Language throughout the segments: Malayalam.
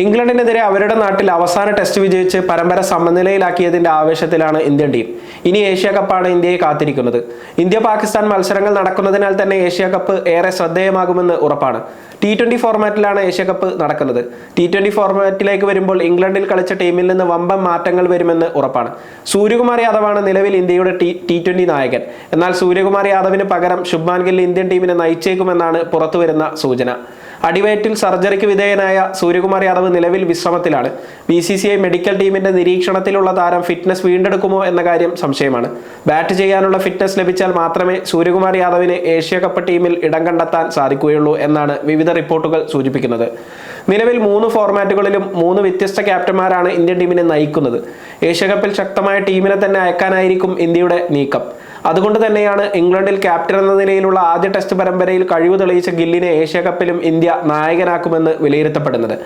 ഇംഗ്ലണ്ടിനെതിരെ അവരുടെ നാട്ടിൽ അവസാന ടെസ്റ്റ് വിജയിച്ച് പരമ്പര സമനിലയിലാക്കിയതിന്റെ ആവേശത്തിലാണ് ഇന്ത്യൻ ടീം. ഇനി ഏഷ്യ കപ്പാണ് ഇന്ത്യയെ കാത്തിരിക്കുന്നത്. ഇന്ത്യ പാകിസ്ഥാൻ മത്സരങ്ങൾ നടക്കുന്നതിനാൽ തന്നെ ഏഷ്യ കപ്പ് ഏറെ ശ്രദ്ധേയമാകുമെന്ന് ഉറപ്പാണ്. ടി ട്വന്റി ഫോർമാറ്റിലാണ് ഏഷ്യ കപ്പ് നടക്കുന്നത്. ടി ട്വന്റി ഫോർമാറ്റിലേക്ക് വരുമ്പോൾ ഇംഗ്ലണ്ടിൽ കളിച്ച ടീമിൽ നിന്ന് വമ്പൻ മാറ്റങ്ങൾ വരുമെന്ന് ഉറപ്പാണ്. സൂര്യകുമാർ യാദവാണ് നിലവിൽ ഇന്ത്യയുടെ ടി ടി ട്വന്റി നായകൻ. എന്നാൽ സൂര്യകുമാർ യാദവിന് പകരം ശുഭ്മാൻ ഗിൽ ഇന്ത്യൻ ടീമിനെ നയിച്ചേക്കുമെന്നാണ് പുറത്തുവരുന്ന സൂചന. അടിവയറ്റിൽ സർജറിക്ക് വിധേയനായ സൂര്യകുമാർ യാദവ് നിലവിൽ വിശ്രമത്തിലാണ്. B C C I medical ടീമിന്റെ നിരീക്ഷണത്തിലുള്ള താരം ഫിറ്റ്നസ് വീണ്ടെടുക്കുമോ എന്ന കാര്യം സംശയമാണ്. ബാറ്റ് ചെയ്യാനുള്ള ഫിറ്റ്നസ് ലഭിച്ചാൽ മാത്രമേ സൂര്യകുമാർ യാദവിന് ഏഷ്യ കപ്പ് ടീമിൽ ഇടം കണ്ടെത്താൻ സാധിക്കുകയുള്ളൂ എന്നാണ് വിവിധ റിപ്പോർട്ടുകൾ സൂചിപ്പിക്കുന്നത്. നിലവിൽ മൂന്ന് ഫോർമാറ്റുകളിലും മൂന്ന് വ്യത്യസ്ത ക്യാപ്റ്റന്മാരാണ് ഇന്ത്യൻ ടീമിനെ നയിക്കുന്നത്. ഏഷ്യ കപ്പിൽ ശക്തമായ ടീമിനെ തന്നെ അയക്കാനായിരിക്കും ഇന്ത്യയുടെ നീക്കം. അതുകൊണ്ട് തന്നെയാണ് ഇംഗ്ലണ്ടിൽ ക്യാപ്റ്റൻ എന്ന നിലയിലുള്ള ആദ്യ ടെസ്റ്റ് പരമ്പരയിൽ കഴിവ് തെളിയിച്ച ഗില്ലിനെ ഏഷ്യ കപ്പിലും ഇന്ത്യ നായകനാക്കുമെന്ന് വിലയിരുത്തപ്പെടുന്നത്.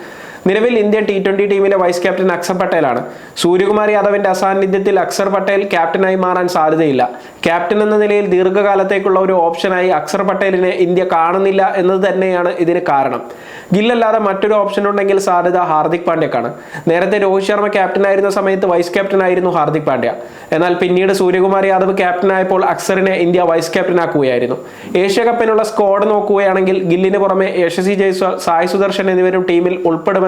നിലവിൽ ഇന്ത്യൻ ടി ട്വന്റി ടീമിലെ വൈസ് ക്യാപ്റ്റൻ അക്സർ പട്ടേലാണ്. സൂര്യകുമാർ യാദവിന്റെ അസാന്നിധ്യത്തിൽ അക്സർ പട്ടേൽ ക്യാപ്റ്റനായി മാറാൻ സാധ്യതയില്ല. ക്യാപ്റ്റൻ എന്ന നിലയിൽ ദീർഘകാലത്തേക്കുള്ള ഒരു ഓപ്ഷനായി അക്സർ പട്ടേലിനെ ഇന്ത്യ കാണുന്നില്ല എന്നത് തന്നെയാണ് ഇതിന് കാരണം. ഗില്ലല്ലാതെ മറ്റൊരു ഓപ്ഷൻ ഉണ്ടെങ്കിൽ സാധ്യത ഹാർദിക് പാണ്ഡ്യക്കാണ്. നേരത്തെ രോഹിത് ശർമ്മ ക്യാപ്റ്റനായിരുന്ന സമയത്ത് വൈസ് ക്യാപ്റ്റനായിരുന്നു ഹാർദിക് പാണ്ഡ്യ. എന്നാൽ പിന്നീട് സൂര്യകുമാർ യാദവ് ക്യാപ്റ്റനായപ്പോൾ അക്സറിനെ ഇന്ത്യ വൈസ് ക്യാപ്റ്റനാക്കുകയായിരുന്നു ഏഷ്യ കപ്പിനുള്ള സ്ക്വാഡ് നോക്കുകയാണെങ്കിൽ ഗില്ലിന് പുറമെ യശസ്വി ജയ്സ്വാൾ സായ് സുദർശൻ എന്നിവരും ടീമിൽ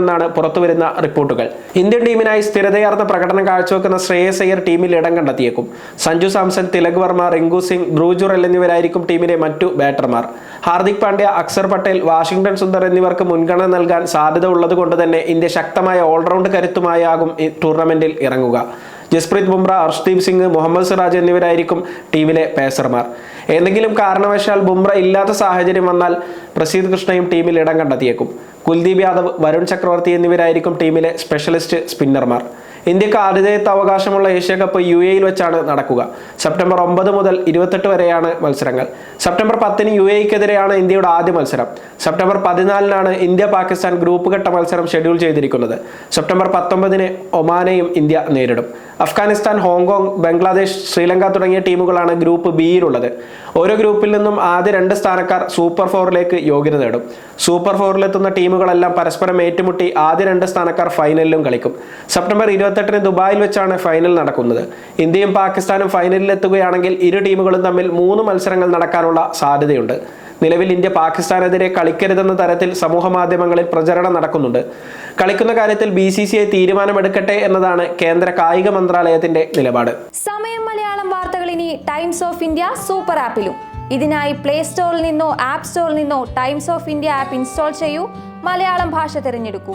ഉൾപ്പെടുമെന്നാണ് പുറത്തുവരുന്ന റിപ്പോർട്ടുകൾ. ഇന്ത്യൻ ടീമിനായി സ്ഥിരതയാർന്ന പ്രകടനം കാഴ്ചവെക്കുന്ന ശ്രേയസ് അയ്യർ ടീമിൽ ഇടം കണ്ടെത്തിയേക്കും. സഞ്ജു സാംസൺ തിലക് വർമ്മ റിങ്കു സിംഗ് ബ്രൂജുറൽ എന്നിവരായിരിക്കും ടീമിലെ മറ്റു ബാറ്റർമാർ. ഹാർദിക് പാണ്ഡ്യ അക്സർ പട്ടേൽ വാഷിംഗ്ടൺ സുന്ദർ എന്നിവർക്ക് മുൻഗണന നൽകാൻ സാധ്യത ഉള്ളതുകൊണ്ട് തന്നെ ഇന്ത്യ ശക്തമായ ഓൾറൗണ്ട് കരുത്തുമായാകും ഈ ടൂർണമെന്റിൽ ഇറങ്ങുക. ജസ്പ്രീത് ബുംറ അർഷ്ദീപ് സിംഗ് മുഹമ്മദ് സിറാജ് എന്നിവരായിരിക്കും ടീമിലെ പേസർമാർ. ഏതെങ്കിലും കാരണവശാൽ ബുംറ ഇല്ലാത്ത സാഹചര്യം വന്നാൽ പ്രസീദ് കൃഷ്ണയും ടീമിൽ ഇടം കണ്ടെത്തിയേക്കും. കുൽദീപ് യാദവ് വരുൺ ചക്രവർത്തി എന്നിവരായിരിക്കും ടീമിലെ സ്പെഷ്യലിസ്റ്റ് സ്പിന്നർമാർ. ഇന്ത്യയ്ക്ക് ആതിഥേയത്വ അവകാശമുള്ള ഏഷ്യ കപ്പ് യു എയിൽ വെച്ചാണ് നടക്കുക. സെപ്റ്റംബർ ഒമ്പത് മുതൽ ഇരുപത്തെട്ട് വരെയാണ് മത്സരങ്ങൾ. സെപ്റ്റംബർ പത്തിന് യു എക്കെതിരെയാണ് ഇന്ത്യയുടെ ആദ്യ മത്സരം. സെപ്റ്റംബർ പതിനാലിനാണ് ഇന്ത്യ പാകിസ്ഥാൻ ഗ്രൂപ്പ് ഘട്ട മത്സരം ഷെഡ്യൂൾ ചെയ്തിരിക്കുന്നത്. സെപ്റ്റംബർ പത്തൊമ്പതിന് ഒമാനെയും ഇന്ത്യ നേരിടും. അഫ്ഗാനിസ്ഥാൻ ഹോങ്കോങ് ബംഗ്ലാദേശ് ശ്രീലങ്ക തുടങ്ങിയ ടീമുകളാണ് ഗ്രൂപ്പ് ബിയിലുള്ളത് ഓരോ ഗ്രൂപ്പിൽ നിന്നും ആദ്യ രണ്ട് സ്ഥാനക്കാർ സൂപ്പർ ഫോറിലേക്ക് യോഗ്യത നേടും. സൂപ്പർ ഫോറിലെത്തുന്ന ടീമുകളെല്ലാം പരസ്പരം ഏറ്റുമുട്ടി ആദ്യ രണ്ട് സ്ഥാനക്കാർ ഫൈനലിലും കളിക്കും. സെപ്റ്റംബർ ഇരുപത്തെട്ടിന് ദുബായിൽ വെച്ചാണ് ഫൈനൽ നടക്കുന്നത്. ഇന്ത്യയും പാകിസ്ഥാനും ഫൈനലിൽ എത്തുകയാണെങ്കിൽ ഇരു ടീമുകളും തമ്മിൽ മൂന്ന് മത്സരങ്ങൾ നടക്കാനുള്ള സാധ്യതയുണ്ട്. നിലവിൽ ഇന്ത്യ പാകിസ്ഥാനെതിരെ കളിക്കരുതെന്ന തരത്തിൽ സമൂഹ മാധ്യമങ്ങളിൽ പ്രചരണം നടക്കുന്നുണ്ട്. കളിക്കുന്ന കാര്യത്തിൽ ബി സി സി ഐ തീരുമാനമെടുക്കട്ടെ എന്നതാണ് കേന്ദ്ര കായിക മന്ത്രാലയത്തിന്റെ നിലപാട്. സമയം മലയാളം വാർത്തകൾ ഇനി ടൈംസ് ഓഫ് ഇന്ത്യ സൂപ്പർ ആപ്പിലും. ഇതിനായി പ്ലേ സ്റ്റോറിൽ നിന്നോ ആപ്പ് സ്റ്റോറിൽ നിന്നോ Times of India app install ചെയ്യൂ. മലയാളം ഭാഷ തിരഞ്ഞെടുക്കൂ.